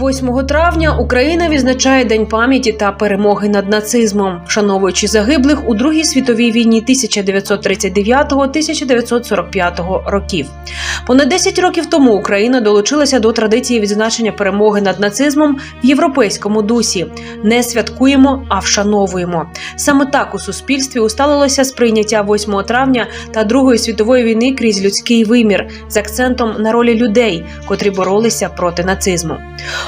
8 травня Україна відзначає День пам'яті та перемоги над нацизмом, вшановуючи загиблих у Другій світовій війні 1939-1945 років. Понад 10 років тому Україна долучилася до традиції відзначення перемоги над нацизмом в європейському дусі. Не святкуємо, а вшановуємо. Саме так у суспільстві усталилося сприйняття 8 травня та Другої світової війни крізь людський вимір з акцентом на ролі людей, котрі боролися проти нацизму.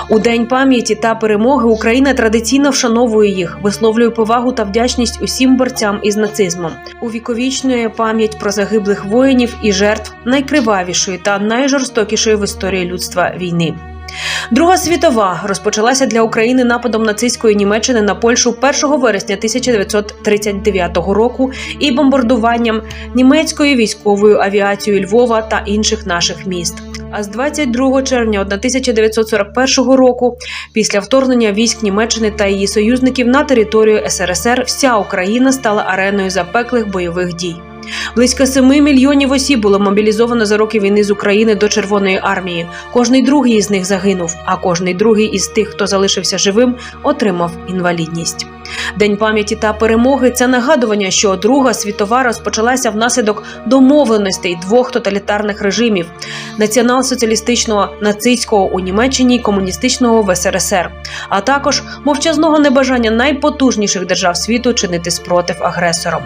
У день пам'яті та перемоги Україна традиційно вшановує їх, висловлює повагу та вдячність усім борцям із нацизмом. Увіковічнює пам'ять про загиблих воїнів і жертв найкривавішої та найжорстокішої в історії людства війни. Друга світова розпочалася для України нападом нацистської Німеччини на Польщу 1 вересня 1939 року і бомбардуванням німецькою військовою авіацією Львова та інших наших міст. А з 22 червня 1941 року, після вторгнення військ Німеччини та її союзників на територію СРСР, вся Україна стала ареною запеклих бойових дій. Близько 7 мільйонів осіб було мобілізовано за роки війни з України до Червоної армії. Кожний другий із них загинув, а кожний другий із тих, хто залишився живим, отримав інвалідність. День пам'яті та перемоги це нагадування, що Друга світова розпочалася внаслідок домовленостей двох тоталітарних режимів: націонал-соціалістичного нацистського у Німеччині і комуністичного в СРСР, а також мовчазного небажання найпотужніших держав світу чинити спротив агресорам.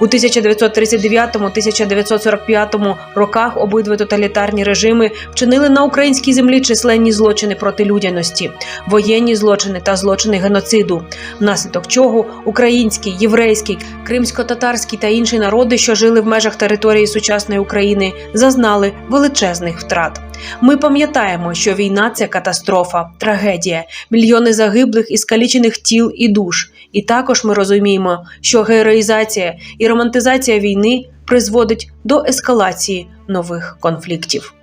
У 1939-1945 роках обидва тоталітарні режими вчинили на українській землі численні злочини проти людяності, воєнні злочини та злочини геноциду, внаслідок чого український, єврейський, кримсько-татарський та інші народи, що жили в межах території сучасної України, зазнали величезних втрат. Ми пам'ятаємо, що війна це катастрофа, трагедія, мільйони загиблих і скалічених тіл і душ. І також ми розуміємо, що героїзація і романтизація війни призводить до ескалації нових конфліктів.